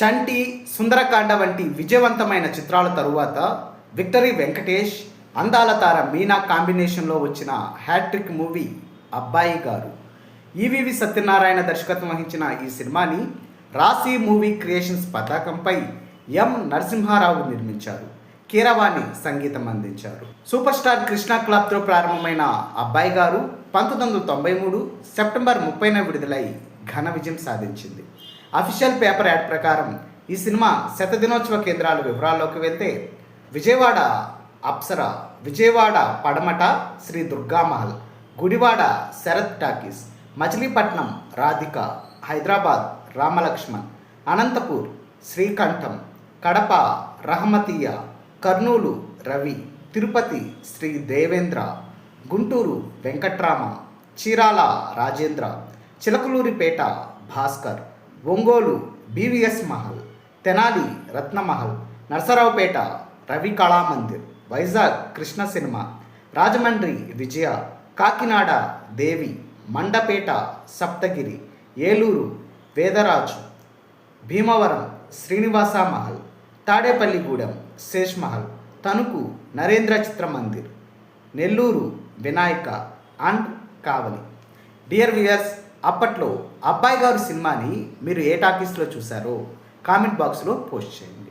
చంటి సుందరకాండ వంటి విజయవంతమైన చిత్రాల తరువాత విక్టరీ వెంకటేష్ అందాల తార మీనా కాంబినేషన్లో వచ్చిన హ్యాట్రిక్ మూవీ అబ్బాయి గారు. ఈవివి సత్యనారాయణ దర్శకత్వం వహించిన ఈ సినిమాని రాశి మూవీ క్రియేషన్స్ పతాకంపై ఎం నరసింహారావు నిర్మించారు. కీరవాణి సంగీతం అందించారు. సూపర్ స్టార్ కృష్ణ క్లబ్తో ప్రారంభమైన అబ్బాయి గారు పంతొమ్మిది వందల తొంభై మూడు సెప్టెంబర్ ముప్పైన విడుదలై ఘన విజయం సాధించింది. అఫీషియల్ పేపర్ యాడ్ ప్రకారం ఈ సినిమా శతదినోత్సవ కేంద్రాల వివరాల్లోకి వెళ్తే Vijayawada Apsara Vijayawada Padamata Sri Durgamahal Gudivada Sarath Talkies Machilipatnam Radhika Hyderabad Ramalakshman Anantapur Srikantham Kadapa Rahamatiya Kurnool Ravi Tirupati Sri Devendra Guntur Venkatrama Chirala Rajendra Chilakaluripet Bhaskar Ongole BVS Mahal Tenali Ratnamahal Narasaraopet Ravi Kalamandir Vizag Krishna Cinema Rajahmundry Vijaya Kakinada Devi Mandapeta Saptagiri Eluru Vedaraju Bhimavaram Srinivasa Mahal Tadepalligudem Sesh Mahal Tanuku Narendra Chitra Mandir Nellore Vinayaka and Kavali. Dear viewers అప్పట్లో అబ్బాయి గారు సినిమాని మీరు ఏ టాకీస్లో చూసారో comment బాక్స్లో post చేయండి.